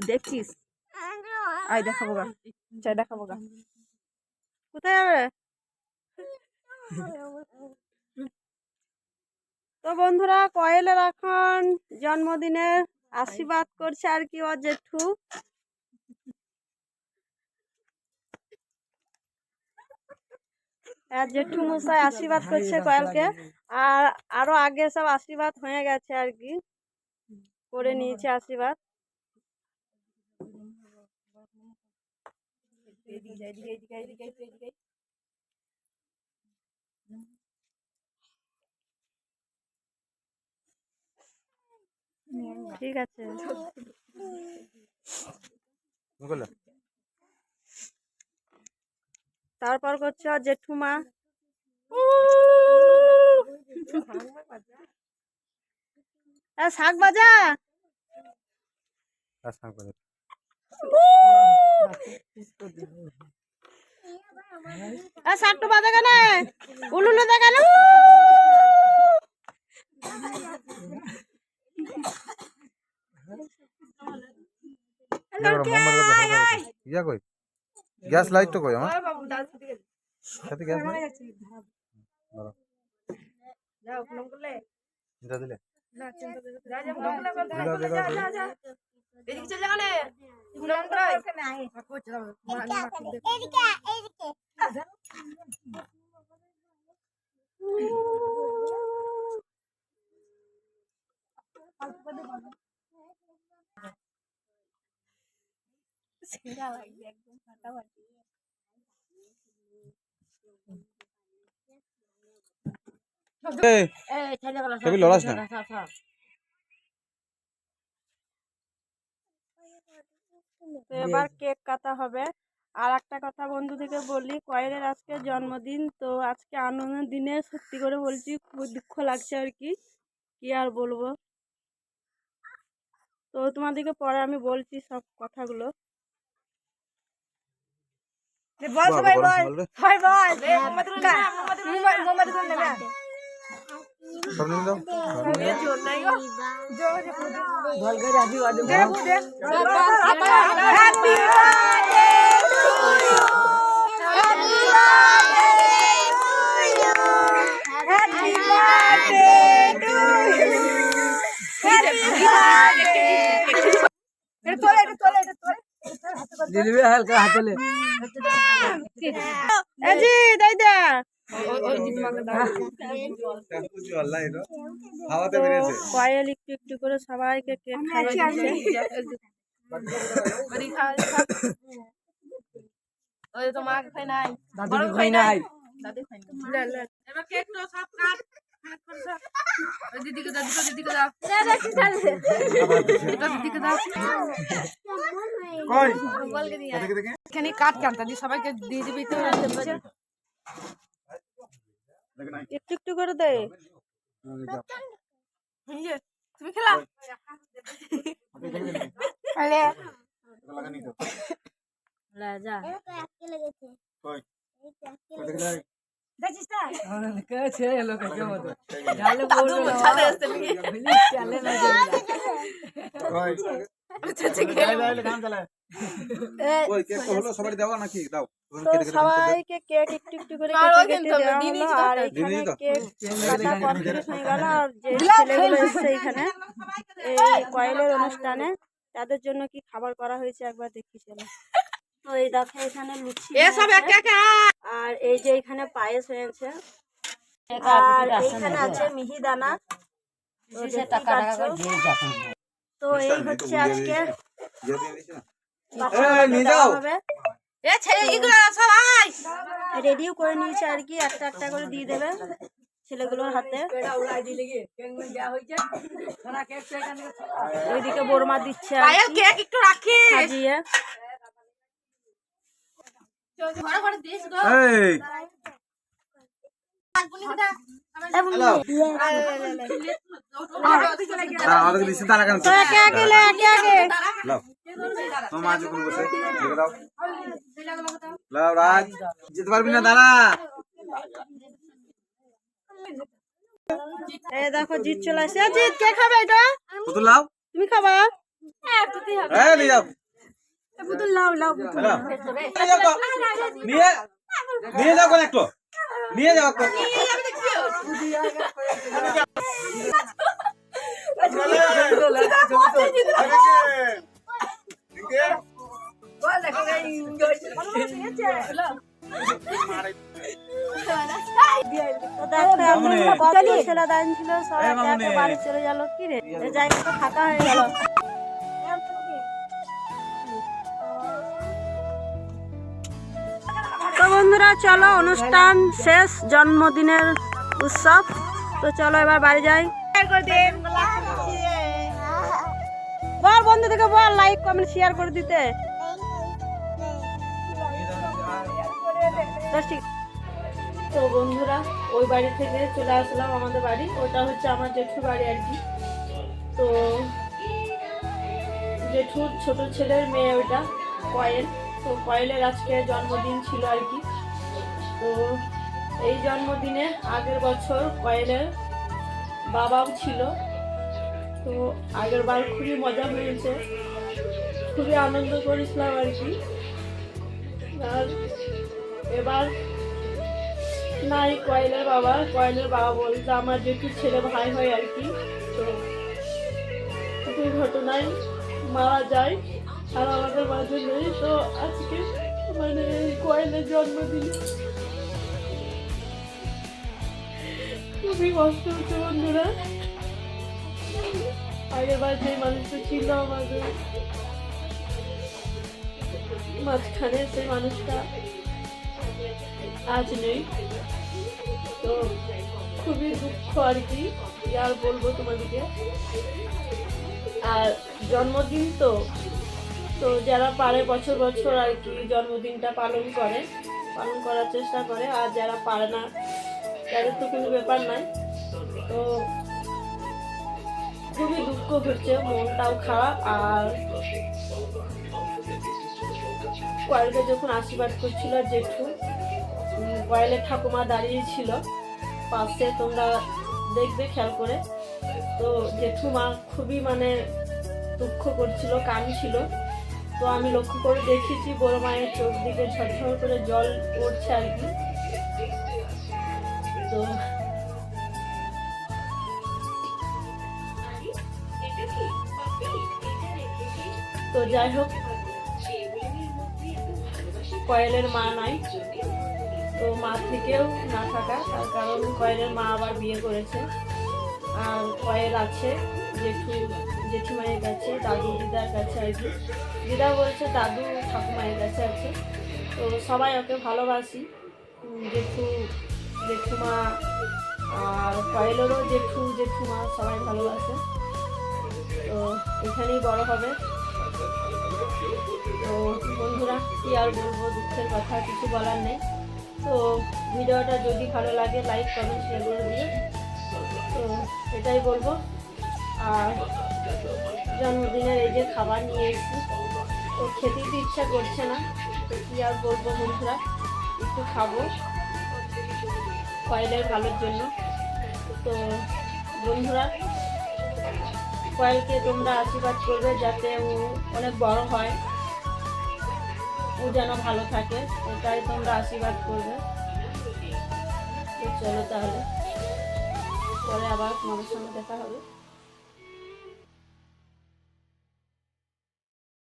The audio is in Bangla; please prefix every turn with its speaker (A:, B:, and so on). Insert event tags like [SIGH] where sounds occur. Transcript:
A: দেখছিস? আয় দেখাবো গা চাই দেখাবো গা কোথায় যাবে? তো বন্ধুরা কয়েলের এখন জন্মদিনের আশীর্বাদ করছে আর কি ওর জেঠু। জেঠু মশাই আশীর্বাদ করছে কয়েলকে। আর আরও আগে সব আশীর্বাদ হয়ে গেছে আর কি। করে নিয়েছে আশীর্বাদ। ঠিক আছে। তারপর করছে জেঠুমা। এ, শাক বাজা এ, শাকটা বাজা কেন? উলুলু দে কেন
B: ইয়া কই? গ্যাস লাইট তো কই আমার? সাথে গ্যাস নাই ধরো। এটা দিলে। দিলাও। এই, ছবি লড়াস না।
A: তো এবার কেক কাটা হবে। আর একটা কথা বন্ধু থেকে বলি কয়েলের আজকে জন্মদিন তো আজকে আনন্দের দিনে সত্যি করে বলছি খুব দুঃখ লাগছে আর কি। কি আর বলব? তো তোমাদেরকে পরে আমি বলছি সব কথাগুলো।
B: বাহ, বড় বলবে। সব নিয়ে দাও সব নিয়ে দাও।
A: এ জি দাই দা।
B: হাওয়াতে বেরিয়েছে
A: কয়েল একটু একটু করে সবাইকে কেক খাওয়া দিচ্ছে।
B: কই দেখে দেখে
C: এখানে কাট কাটতা দি সবাইকে দিয়ে দিবি তো
A: একটু একটু করে দে
C: তুমি খেলা
A: যা
B: কই কেক তো হলো সবাই দাও নাকি দাও।
A: তো। সবাইকে কেক একটু একটু করে দেওয়া হলো আর এখানে কেক কাটা [LAUGHS] কমপ্লিট হয়ে গেল আর যে ছেলেগুলো এসছে এখানে এই কয়েলের অনুষ্ঠানে তাদের জন্য কি খাবার করা হয়েছে একবার দেখি চলো। তো এই দেখো এখানে লুচি আর এই যে এখানে পায়েস হয়েছে। আর এইখানে আছে মিহিদানা। তো এই হচ্ছে আজকে রেডিও করে নিয়েছে আর কি একটা একটা করে দিয়ে দেবে ছেলেগুলোর হাতে। ওইদিকে বোরমা দিচ্ছে সাজিয়ে।
C: ঘরে ঘরে দিস
B: যেতে পারবি না দাঁড়া
A: এই দেখো জিৎ চলে আসছে জিৎ কে খাবে এটা
B: লাও
A: তুমি খাবা
B: নিয়ে যাও
A: লাও লাও
B: একটু নিয়ে যাও
A: ছেলে দাঁড়িয়ে ছিল সবাই বাড়ি চলে গেল কি রে? জায়গাটা ফাঁকা হয়ে গেল। বন্ধুরা চলো অনুষ্ঠান শেষ জন্মদিনের উৎসব। তো চলো এবার বাড়ি যাই। বল বন্ধু থেকে বল লাইক কমেন্ট শেয়ার করে দিতে। ঠিক। তো বন্ধুরা ওই বাড়ি থেকে চলে আসলাম আমাদের বাড়ি। ওটা হচ্ছে আমার জেঠু বাড়ি আর কি। তো জেঠুর ছোট ছেলের মেয়ে ওটা কয়েল। তো কয়েলের আজকে জন্মদিন ছিল আর কি। তো এই জন্মদিনে আগের বছর কয়েলের বাবাও ছিল। তো আগের বার খুবই মজা হয়েছে। খুবই আনন্দ করেছিলাম আর কি। আর এবার নাই কয়েলের বাবা। কয়েলের বাবা বলতে আমার যেটু ছেলে ভাই হয় আর কি, তো দুর্ঘটনায় মারা যায়। আর আমাদের মাঝে নেই, তো আজকে মানে কয়েলের জন্মদিন। খুবই কষ্ট হচ্ছে, বন্ধুরা। আগের বার যে মানুষটা ছিল আমাদের, মাঝখানে সেই মানুষটা আজ নেই। তো খুবই দুঃখ আর কি কি আর বলব তোমাদেরকে। আর জন্মদিন তো তো যারা পারে বছর বছর আর কি জন্মদিনটা পালন করে, পালন করার চেষ্টা করে, আর যারা পারে না তাদের তো কোনো ব্যাপার নাই। তো খুবই দুঃখ হচ্ছে, মনটাও খারাপ আর কয়েলকে যখন আশীর্বাদ করছিল জেঠু কয়েলের ঠাকুমা দাঁড়িয়ে ছিল পাশে, তোমরা দেখবে খেয়াল করে। তো জেঠুমা খুবই মানে দুঃখ করছিল, কাঁদছিল। তো আমি লক্ষ্য করে দেখেছি, বড় মায়ের চোখ দিকে ঝরঝর করে জল পড়ছে আর কি। তো। তো যাই হোক। কয়েলের মা নাই। তো মা থেকেও না থাকা তার কারণ কয়েলের মা আবার বিয়ে করেছে। আর কয়েল আছে জেঠু জেঠিমায়ের কাছে দাদু দিদার কাছে আর কি। দিদা বলছে দাদু ঠাকুমায়ের কাছে আছে তো সবাই ওকে ভালোবাসি। জেঠু জেঠুমা আর কয়েলেরও জেঠু, জেঠুমা সবাই ভালোবাসে তো এখানেই বড় হবে। তো বন্ধুরা, কি আর বলব, দুঃখের কথা, কিছু বলার নেই। তো ভিডিওটা যদি ভালো লাগে লাইক কমেন্ট শেয়ার করে দিও। তো এটাই বলব। আর জন্মদিনের এই যে খাবার নিয়ে এসেছি, তো খেতেই তো ইচ্ছা করছে না। তো কী আর বলব বন্ধুরা, একটু খাব। কয়েলের ভালোর জন্য। তো বন্ধুরা, কয়েলকে তোমরা আশীর্বাদ করবে যাতে ও অনেক বড় হয়। ও যেন ভালো থাকে ওটাই তোমরা আশীর্বাদ করবে। তো চলো তাহলে, পরে আবার তোমাদের সঙ্গে দেখা হবে।